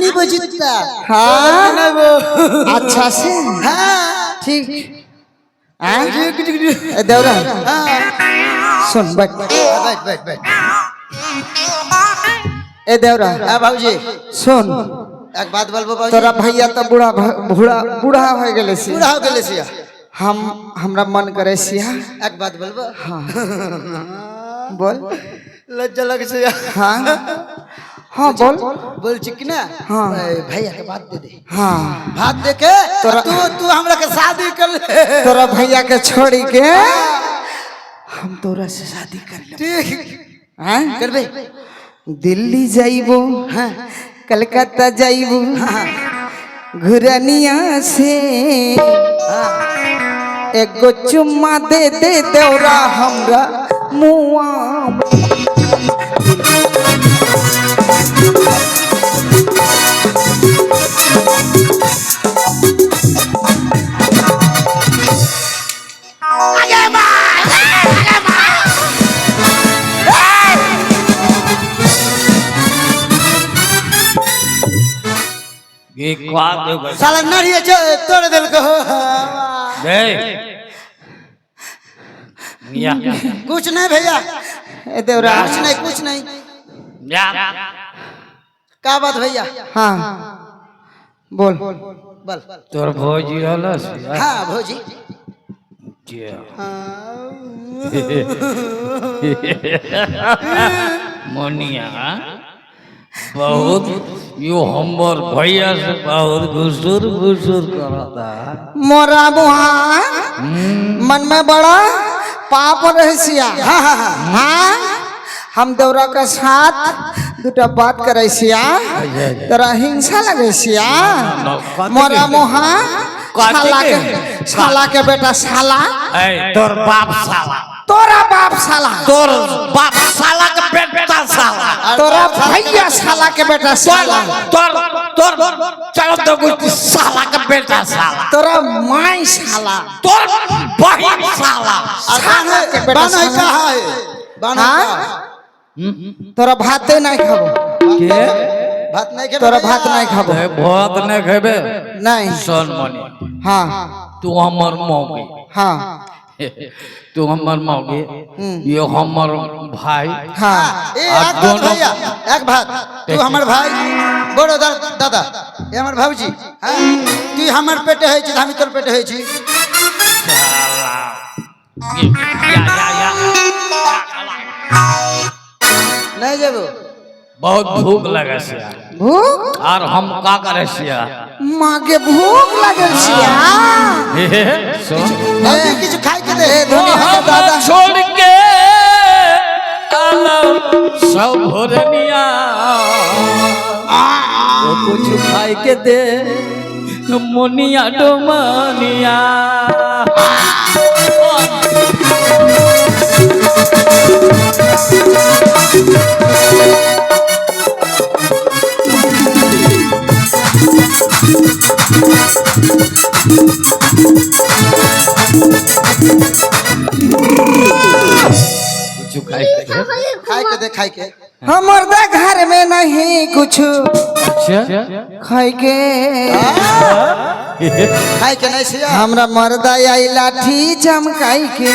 আমি বুঝিতা হ্যাঁ নেব अच्छा से হ্যাঁ ठीक हाँ ए, देवरा सुन बैठ बैठ बैठ बैठ ए देवरा হ্যাঁ বাবুজি सुन এক बात বলবো বাবুজি तोरा भैया तो बूढ़ा भ- बूढ़ा बूढ़ा हो गेले से पूरा हो गेले सिया हम हमरा मन करे सिया এক बात বলবো बोल লজ্জা লাগে সিয়া हाँ हाँ तो बोल। बोल चिकना हाँ। तो भैया के बात दे दे। हाँ। बात दे के तोरा तू तू हमरा के शादी कर ले। तोरा भैया के छोड़ी के हाँ। हम तोरा से शादी कर ले ठीक। हाँ? हाँ, कर करबे दिल्ली जाई वो हाँ। कलकत्ता जाई वो हाँ। घुरनिया से। एक एगो चुम्मा दे दे तोरा हमरा मुआ क्या देगा साला नड़िए तोड़ दिल को। दे या कुछ नहीं भैया। ए देवरा कुछ नहीं कुछ नहीं। या का बात भैया? हाँ। बोल। बोल। तोर भौजी हलस हाँ भौजी। मोनिया। बहुत यो हमर भैया से बहुत घुसुर घुसुर करता। मोरा मुहा मन में बड़ा पाप रहसिया। हाँ हाँ हाँ। हम देवरा के साथ दूटा बात करे सिया तोरा हिंसा लगे सिया मोरा मुहा साला के साला के बेटा साला तोर बाप साला তোরা বাপ সালা তোর বাপ সালা কে বেটা সালা তোরা ভাইয়া সালা কে বেটা সালা তোর তোর চালদ গুতি সালা কে বেটা সালা তোরা মাই সালা তোর বহি সালা সালা কে বেটা শালা বানাই কা তোরা ভাতে নাই খাব। কে? ভাত নাই খাবে? তোরা ভাত নাই খাব। ভাত নাই খাবে? নাই। সনমনি হ্যাঁ। তুই আমার মমি। হ্যাঁ। नहीं खाबो ए भात ने खेबे नहीं सोन मनी हाँ तू हमर मौगी हाँ तू हमर मौगी ये हमर भाई हाँ ए आ एक भात दोनों- भैया एक भात तू हमर भाई बड़ो दा- दादा ये हमर भाऊजी हाँ तू हमर पेटे है छी हम तोर पेटे है छी साला ये या या या नहीं जेबो बहुत भूख लगे से भूख और हम का करे सिया माँ के भूख लगल छिया हे हे, सुन भाऊजी किछु खाए के दे ए धोनी हटे दादा छोड़ के आलम सब भोरनिया वो कुछ खाए के दे मोनिया डोमनिया कुछ खाए के दे खाए के दे खाए के हमर दा घर में नहीं कुछ अच्छा खाई के खाए के नहीं सिया हमरा मर्दा आई लाठी चमकाई के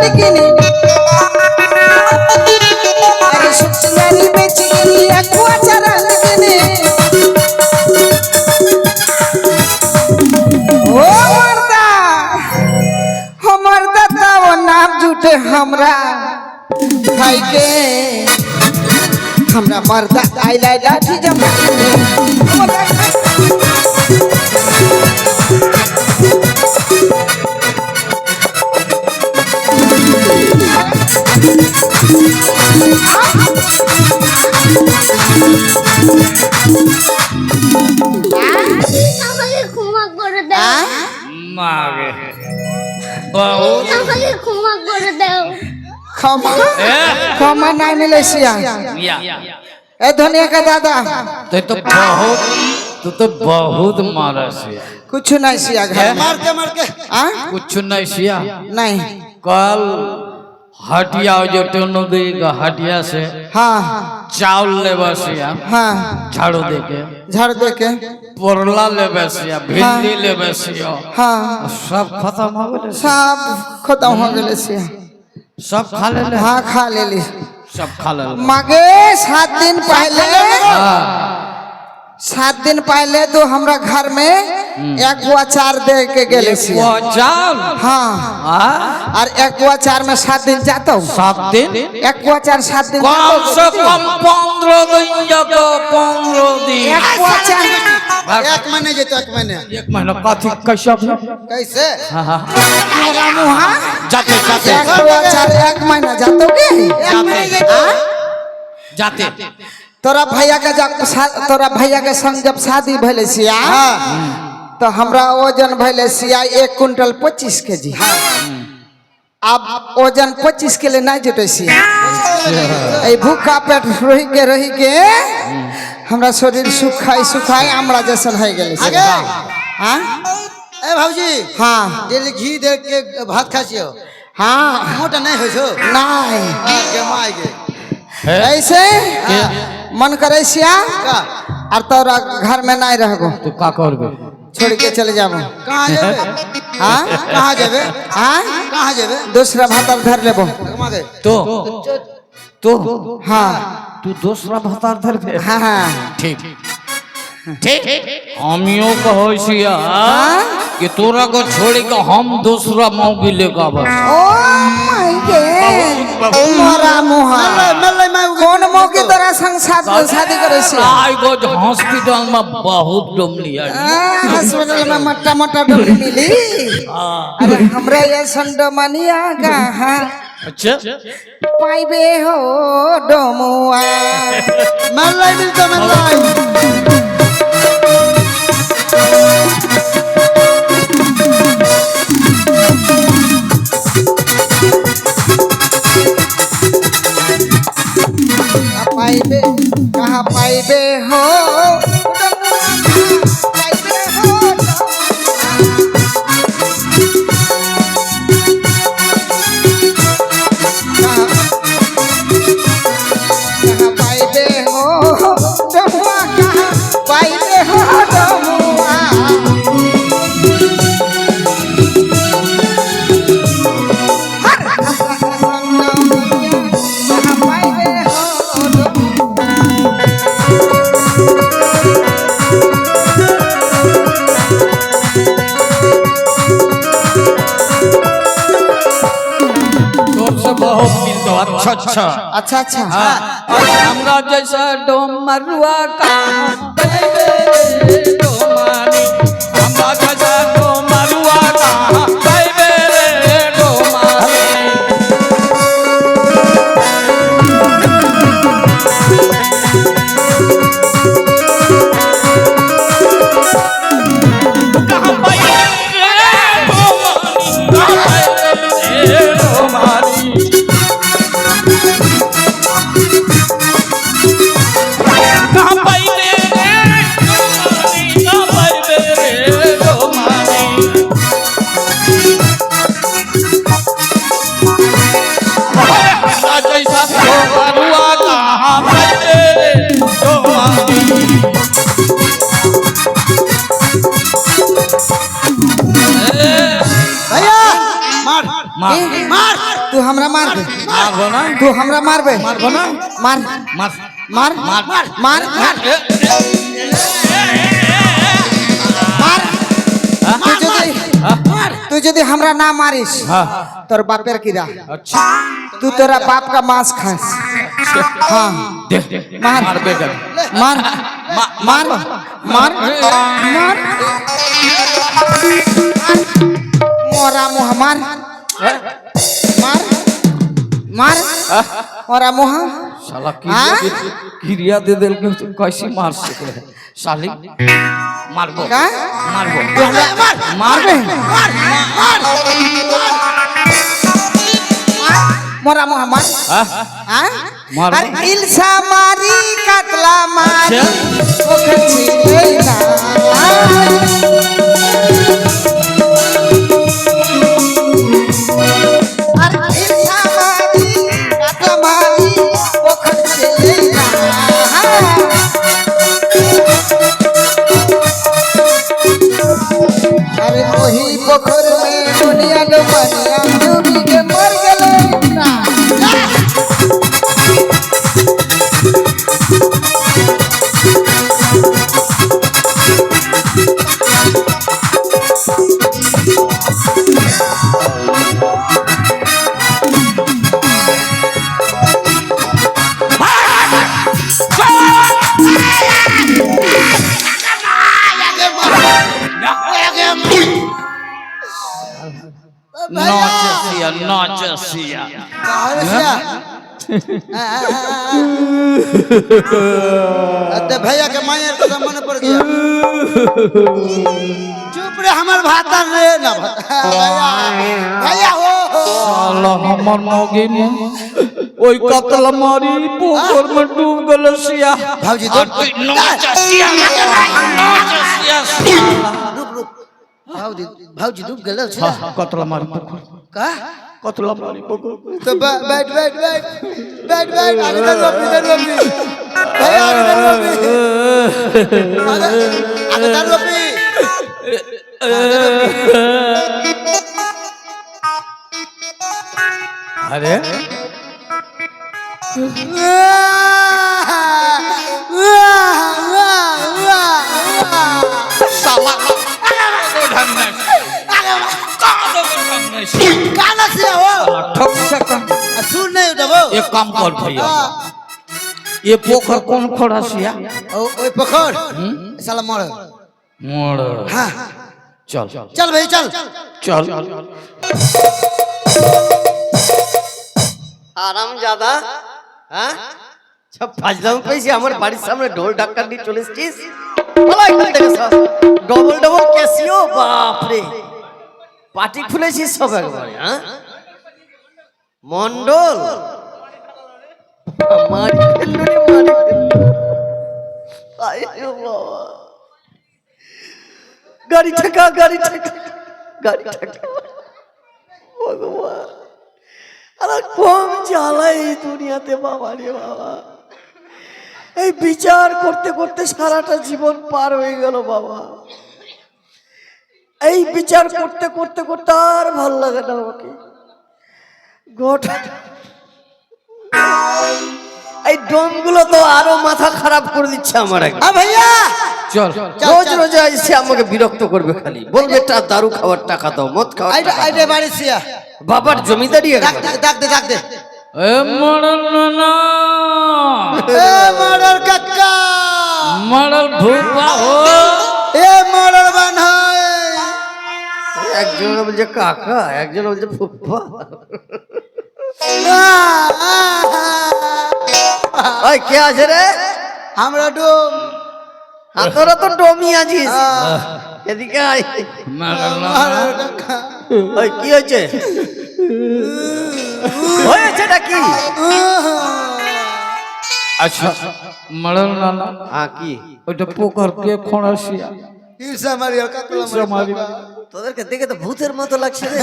দেখিনি। সত্যি বেঁচে গেলি এক কুয়া চারা দেখিনি ও মর্দা হমার হামরা। ভাইকে, আমরা মর্দা আইলাই ক্ষমা এ ক্ষমা নাই মিলে সিয়া या ए धनिया का दादा तो तो बहुत तू तो बहुत मारा सिया कुछ नहीं सिया घर में मार के मार के आ? कुछ नहीं सिया नहीं कल हटिया जो टोनो देगा हटिया से हाँ चावल ले बसिया हाँ झाड़ू दे के झाड़ दे के पोरला ले बसिया भिंडी ले बसिया हाँ सब खत्म हो गए सब खत्म हो गए सिया सब खा ले ले हाँ खा ले ली सब खा ले ले। मगे सात दिन पहले। हाँ। सात दिन पहले तो हमरा घर में एक वो अचार दे के गेले वो सिया चावल हाँ हाँ और एक वो अचार में सात दिन जाता हूँ सात दिन एक वो अचार सात दिन कम जाता से हूँ। कम पंद्रह दिन जातो पंद्रह दिन एक वो अचार एक महीने जेतो एक महीने एक महीना कथी कैसे कैसे हाँ हाँ मेरा मुहा जाते जाते एक वो अचार एक महीना जातो के जाते तोरा भैया के जब शा- तोरा भैया के संग जब शादी भले सिया तो हमरा वजन भले सिया एक कुंटल पच्चीस के जी अब वजन पच्चीस के लिए नहीं जुटे सिया ए भूखा पेट रही के रही के हमरा शरीर सुखाई सुखाई हमरा जैसन है गेले आगे सिया हाँ ए भाऊजी हाँ डेली घी दे के भात खा छियो हाँ मोटा नहीं हो छो नहीं जमाई गे ऐसे मन करे सिया का और तोरा घर में नहीं रहो तू का करबे छोड़ के चले जाबो कहाँ जाबे हाँ कहाँ जाबे हाँ कहाँ जाबे दूसरा भातर धर लेबो कमा गए तो तो हाँ तू दूसरा भतार धर दे हाँ हाँ ठीक ठीक हमियो कहो सिया कि तोरा को छोड़ के हम दूसरा मौगी लेके आबस ओ माय गॉड मोरा मुहा મોકી તરા સંસાર શાદી કરે છે આઈ ગો હોસ્પિટલ માં બહુત ડમલી આવી હોસ્પિટલ માં મોટા મોટા ડમલી મિલી અરે હમરે એ સંડ માની આગા હા અચ્છા પાઈબે હો ડમુઆ મલાઈ મિલતો મલાઈ পাইবে কাহা পাইবে হো? अच्छा। अच्छा अच्छा। हाँ। हमरा जैसा डोम मरुआ का। तू हमरा मारबे मार दो ना मार मार मार मार मार मार तू যদি तू যদি हमरा ना मारिस हाँ तोर बापेर कीड़ा अच्छा तू तोरा बाप का मांस खास हाँ दे मार। मार बेटा मार मार मार मार मोरा मुँह मार मार মার। ওরা মহা। শালা কি ক্রিয়া দে দেল কিন্তু কইছি মারছে শালি মারবো মারবো। মারবে? মরা মহা মার। মার আর? ইলসা মারি কাতলা মারি আচ্ছা। ওখানে না। पोखर में दुनिया लो बनिया। ভাইয়াকে মায়ের কথা মনে পড়ে গিয়া। চুপ রে আমার ভাতা রে। না ভাইয়া ভাইয়া ও আল্লাহ আমার মগিন ওই কাতল মারি পুকুর মে ডুব গেল সিয়া ভাউজি তো সিয়া রুক রুক ভাউজি ভাউজি ডুব গেল সিয়া কাতল মারি পুকুর। কা? কাতল মারি পুকুর। তো ব্যাট ব্যাট ব্যাট बैठ बैठ बैठ बैठ बैठ आगे इधर रोपी इधर रोपी भैया आगे इधर रोपी आगे आगे इधर रोपी अरे કામ કર ભૈયા એ પોખર કોણ ખોડાશિયા ઓય પોખર સાલા મળ મળ હા চল। চল ભાઈ ચલ ચલ আরাম জাদা হ্যাঁ? সব ফাজলাম পেয়েছি আমার বাড়ির সামনে ঢোল ডাক্তার নিয়ে চলে এসেছিস? ডবল ডবল ক্যাসিও বাপরে। পাটি খুলেছিস সব একবারে হ্যাঁ? মন্ডল গাড়ি ঠেকা গাড়ি ঠেকা গাড়ি ঠেকা। কম জ্বালা এই দুনিয়াতে বাবা রে বাবা। এই বিচার করতে করতে সারাটা জীবন পার হয়ে গেল বাবা। এই বিচার করতে করতে করতে আর ভালো লাগে না আমাকে। ঘটনা এই ডোমগুলো তো আরও মাথা খারাপ করে দিচ্ছে আমার ভাইয়া! চল। রোজ রোজ এসে আমাকে বিরক্ত করবে খালি। বলবে তা দারু খাওয়ার টাকা দাও মদ খাওয়ার আইডে বাড়ি বাবার জমিদারি ডাকতে ডাকতে ডাকতে একজন বলছে কাকা একজন বলছে ফুফা। ওই কে আছে রে? আমরা ডোম। আপনারা তো ডোমই আছিস। এদিকে আয়। ওই কি হয়েছে? হয়েছেটা কি আচ্ছা মড়ল নালা আ কি? ওটা পোকার কে খোঁড়াশিয়া ইরসা মারিয়া কাকলা মারিয়া। তোদেরকে দেখে তো ভূতের মতো লাগছে রে।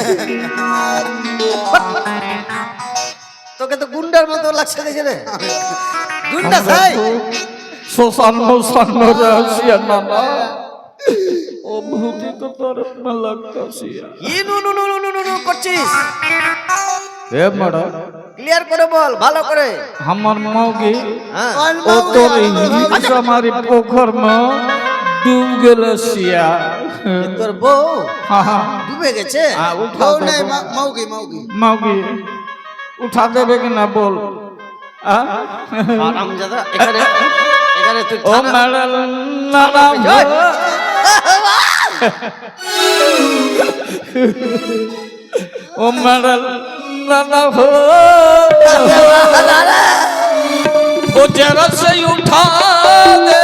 তোকে তো গুন্ডার মতো লাগছে দেখে রে। গুন্ডা ভাই! শোষণ রাশিয়া নানা। ও তো তোর লাগতাছি নু নু নু নু নু নু করছিস? হে ম্যাডাম ক্লিয়ার করে বল ভালো করে। আমার মৌগি হ্যাঁ। ও তোর হিংসা পোখর মা। ডুব গেল শিয়া তোর বউ ডুবে গেছে বউ নাই মাউগি মাউগি মাউগি উঠা দেবে কিনা বল এখানে এখানে তুই ও মারাল ও মারাল নানা হো ও যারা সেই উঠা দে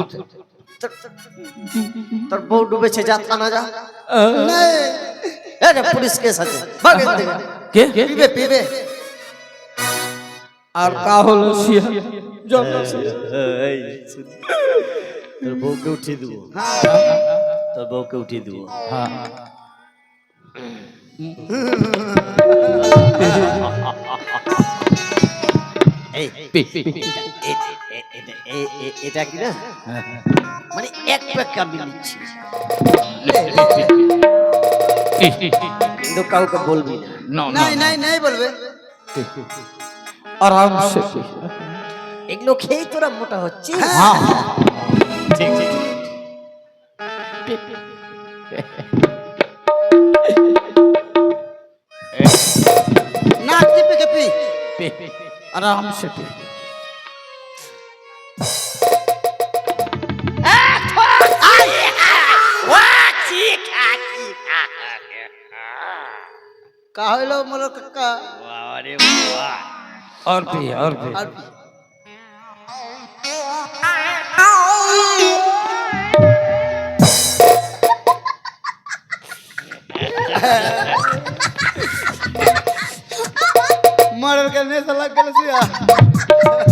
उठ তোর বউ ডুবেছে যা থানা যা। এটা পুলিশ কেস আছে ভাগ কে? পিবে পিবে। আর কা হলো সিয়া তোর বউকে উঠিয়ে দেবো। তোর বউকে উঠিয়ে দেবো। হ্যাঁ। এটা কি না? মানে এক প্যাক আমি নিচ্ছি। কাউকে বলবি না। নাই নাই নাই বলবে। আরামসে এগুলো খেয়ে তোরা মোটা হচ্ছে হ্যাঁ। ঠিক ঠিক। आराम से पी का होलो मोर कक्का अरे वाह और पी और पी और मर्डर करने से लग गल सिया?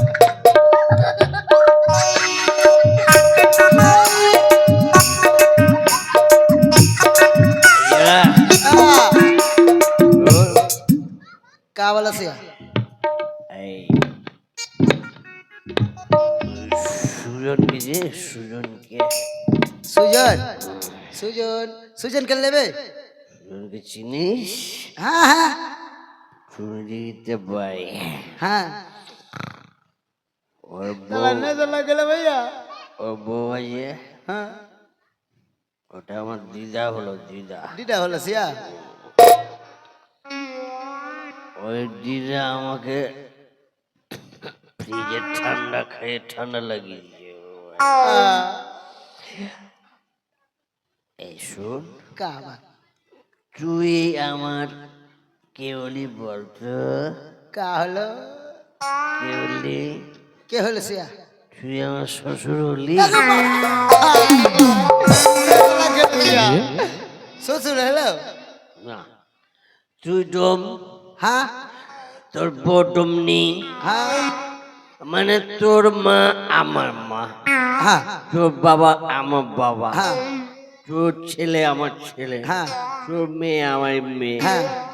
सिया सुजन सुजन के। सुजन सुजन सुजन कर लेबे। सुजन के चीनी। हाँ, हाँ। চুমে দিতে পারি হ্যাঁ। ওর বউ গেলে ভাইয়া? ওর বউ আছে হ্যাঁ। ওটা আমার দিদা হলো দিদা। দিদা হলো সিয়া? ওই দিদা আমাকে ফ্রিজে ঠান্ডা খেয়ে ঠান্ডা লাগিয়েছে এই শুন। তুই আমার কেবলি বলতো? का হলো? কেবলি কে হলো সিয়া? তুই আমার শ্বশুর হলি? শ্বশুর হলো? না। তুই ডম। হ্যাঁ? তোর বডমনি হ্যাঁ। মানে তোর মা আমার মা। হ্যাঁ। তোর বাবা আমার বাবা। হ্যাঁ। তোর ছেলে আমার ছেলে। হ্যাঁ। তোর মেয়ে আমার মেয়ে। হ্যাঁ।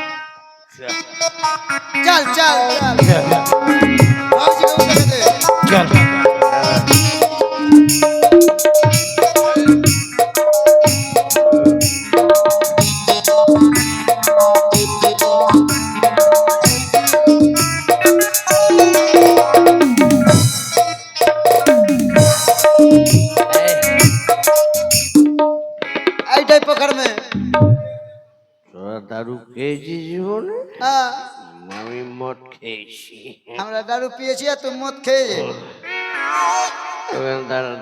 চল চল চল। চল। আমরা দারু পিয়েছি আর মদ খেয়ে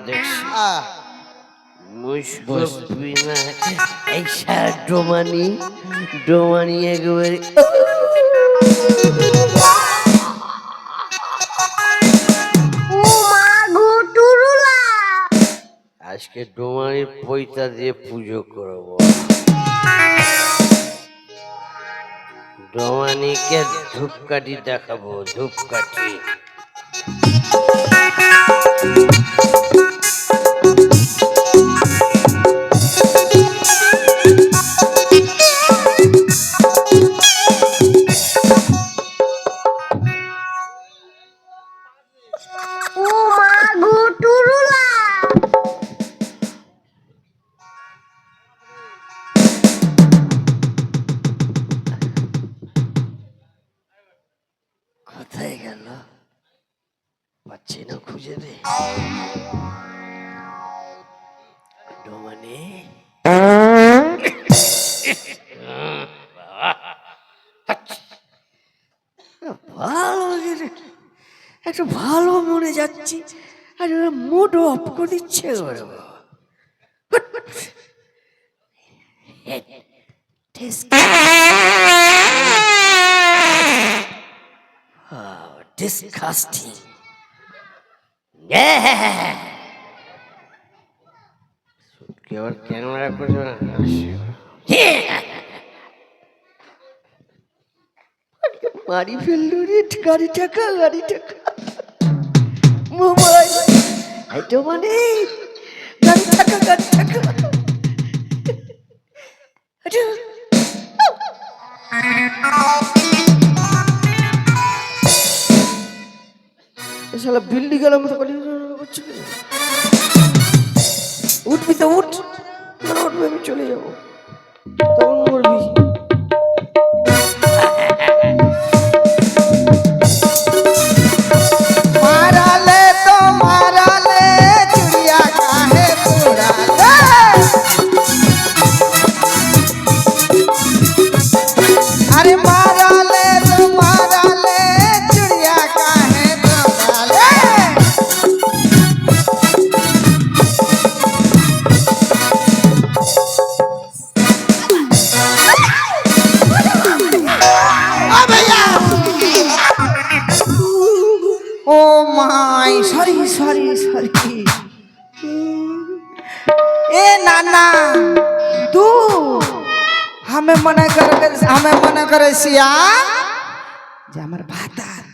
দেখছি। ডোমানি ডোমানি আজকে ডোমানির পৈতা দিয়ে পুজো করব। ডোমানিকে ধূপকাঠি দেখাবো ধূপকাঠি। একটু ভালো মনে যাচ্ছি। আর ওরা মুড অফ করে দিচ্ছে ওরে করছে না? মারি ফেলল রে গাড়ি টাকা গাড়ি টাকা এইটা মানে গাড়ি টাকা গাড়ি টাকা আচ্ছা এ শালা বিল্ডিং গেলার মতো করে করছে কেন? উঠবি তো উঠ না উঠবে আমি চলে যাব তখন মরবি রসিয়া যে আমার ভাতার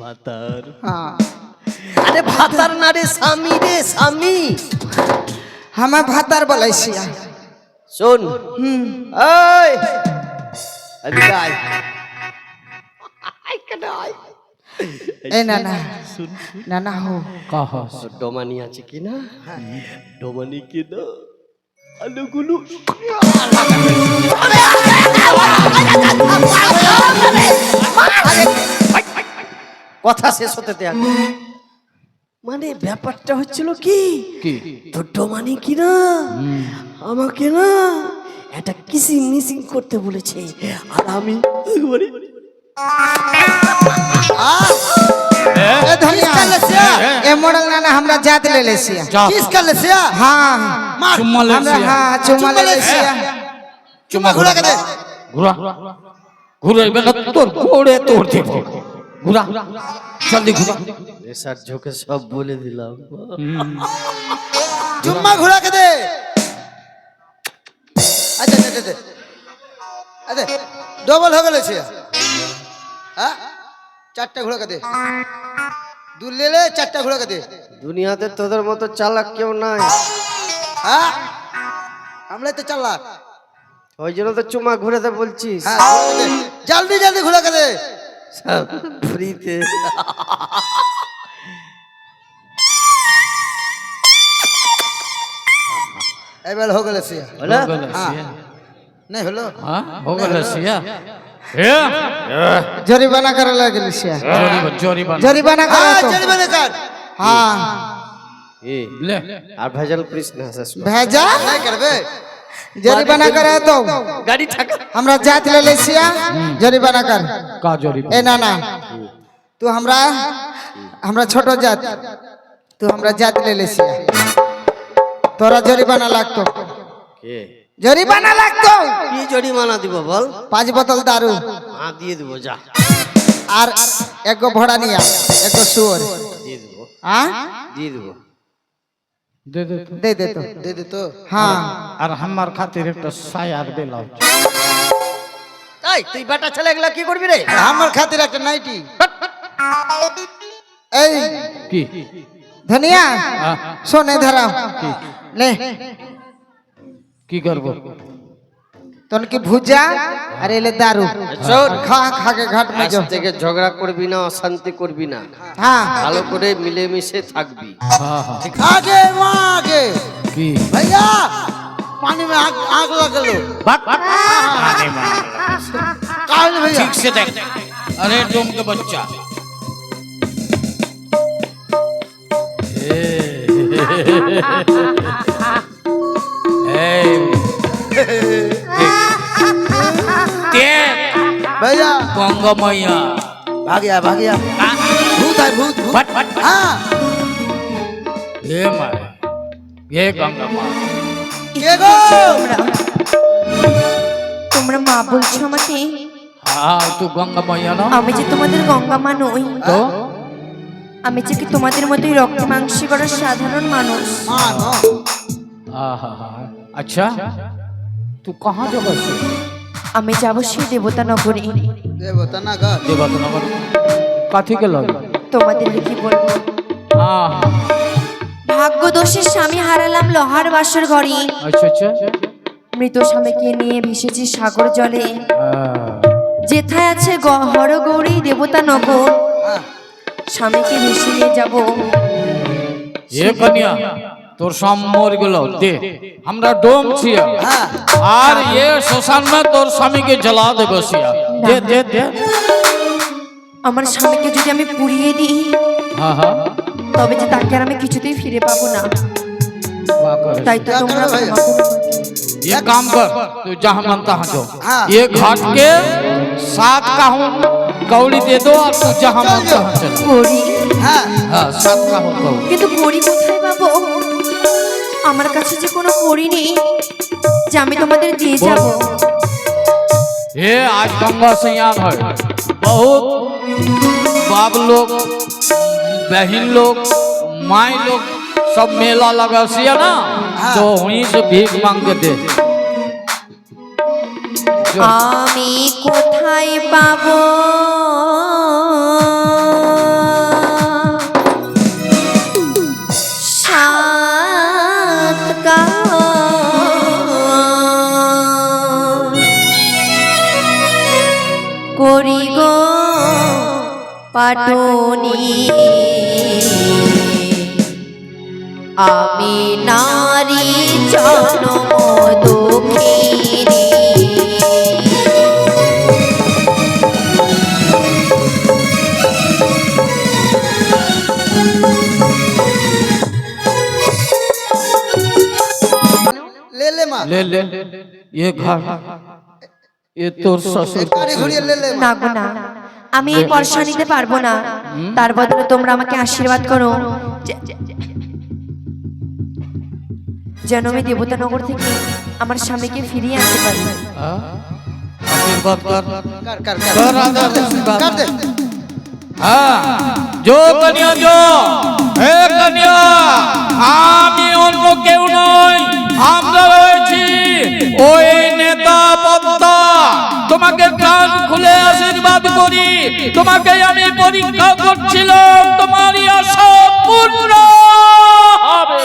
ভাতার আরে ভাতার না রে স্বামী রে স্বামী আমার ভাতার বলাইছিয়া শোন হুম ওই আমি যাই এ না না না না হো কহ ডোমানি আছে কি ডোমানি কি আলুগুলো কথা শেষ হতে দেয়া মানে ব্যাপারটা হচ্ছিল কি? তোর ডোমানি কি না? আমাকে না একটা কিসিং মিসিং করতে বলেছে। আর আমি ए धनिया ए मॉडल नाना हमरा जात ले ले सिया जा किस कर ले सिया हाँ चुम्मा ले हमरा सिया। हाँ चुम्मा ले ले सिया चुम्मा घुरा के दे घुरा घुरा इबे ना तोर घोड़े तोड़ दे घुरा जल्दी घुरा নেশার ঝোঁকে সব বলে দিলাম जुम्मा घुरा के दे अच्छा अच्छा अच्छा अरे डबल हो गए চারটা ঘোড়া কাঁদে। দুলেলে চারটা ঘোড়া কাঁদে। দুনিয়াতে তোদের মতো চালাক কেউ নাই। হ্যাঁ? আমরা তো চালাক। ওই জন্য তো চুমা ঘুরাতে বলছিস। জলদি জলদি ঘুরে কাঁদে। ফ্রিতে। এবার হো গেলে সিয়া। হ্যাঁ। হলো হ্যাঁ। নাই হলো? হ্যাঁ? হো গেলে সিয়া। जरिबाना करायला लागेल शिया जरीबाना करा हा ले आ भेजल कृष्ण ससुर भेजा नाही करबे जरीबाना करा तो गाड़ी ठक हमरा जात ले ले सिया जरीबाना कर का जरी ए ना ना तू हमरा हमरा छोटो जात तू हमरा जात ले ले सिया तोरा जरीबाना लागतो के জরিমানা লাগতো। কি জরিমানা দিব বল? পাঁচ বোতল দারু। হ্যাঁ দিয়ে দিব যা। আর এক ভড়া নিয়া এক শুয়োর। দিয়ে দিব। হ্যাঁ দিয়ে দিব। দে দে তো। দে দে তো। দে দে তো। হ্যাঁ আর আমার খাতির একটা সায়ার বেলাও এই তুই বেটা ছেলে এগুলা কি করবি রে? আমার খাতির একটা নাইটি। এই কি? ধনিয়া? সোনে ধরাও নে। কি করব? তখন কি ভুজা আর এলে দারু। আচ্ছা। চোর খা খাকে ঘাট মাঝ থেকে ঝগড়া করবি না অশান্তি করবি না। হ্যাঁ ভালো করে মিলেমিশে থাকবি। আগে আগে। কি? ভাইয়া पानी में आग आग लग लो बट काल भैया ठीक से देख Ha ha ha ha ha! भैया गंगा मैया भाग गया भाग गया भूत है भूत भूत फट फट हाँ ये माँ ये गंगा माँ के गो তোমরা মা বলছো আমাকে हाँ तू गंगा मैया ना আমি যে তোমাদের গঙ্গা মা নই तो আমি যে কি তোমাদের মতোই রক্ত মাংসে করা সাধারণ মানুষ मानो आहा, আচ্ছা তুই কাহা যাব আমি যাব সেই দেবতা নগরী দেবতা নগর দেবতা নগর কাথি গেল তোমাদের কি বলব। ভাগ্য দোষের স্বামী হারালাম লোহার বাসর ঘরে আচ্ছা আচ্ছা। মৃত স্বামীকে নিয়ে ভেসেছি সাগর জলে। যেথায় আছে হরগৌরী দেবতা নগর স্বামীকে ভেসে নিয়ে যাব। এ কন্যা তোর সব মর গেল দে আমরা ডোম ছিয়া हाँ আর ये শ্মশান में তোর স্বামীকে জ্বলা দেবে সিয়া দে দে দে আমার স্বামীকে যদি আমি পুড়িয়ে দিই हाँ हाँ তবে যে তাকে আর আমি কিছুতেই ফিরে পাবো না वाह करे। তাই তো क्या তোমরা करो भैया? ক্ষমা করো আমাকে। ये काम कर तू जहाँ मन तहाँ जाओ हाँ। ये घाट के सात का हूँ कौड़ी दे दो और तू जहाँ मन चल जाओ। तहाँ चल করি हाँ हाँ सात का हूँ कौड़ी কিন্তু করি কোথায় পাবো আমার কাছে যে কোনো করি নেই যে আমি তোমাদের দিয়ে যাব ये आज गंगा स्नान है बहुत बाप लोग बहन लोग माई लोग सब मेला लगा सिया ना हाँ। तो वहीं से भीख मांग के दे जो আমি কোথায় পাবো পাটনি আমি নারী জন্ম দুঃখিনী ले ले माँ ले ले ये घर ये तोर ससुर गाड़ी घुड़िए ले ले না গো না আমি এই পয়সা নিতে পারব না। তার বদলে তোমরা আমাকে আশীর্বাদ করো। যেন আমি দেবতানগর থেকে আমার স্বামীকে ফিরিয়ে আনতে পারি। আশীর্বাদ কর। হ্যাঁ। জো কনিয়া জো হে কনিয়া আমি অন্য কেউ নই। আমরা রয়েছি ওই নেতা পদ্মা তোমাকে প্রাণ খুলে আশীর্বাদ করি। তোমাকে আমি পরীক্ষা করছিলাম। তোমারই আশা পূর্ণ হবে।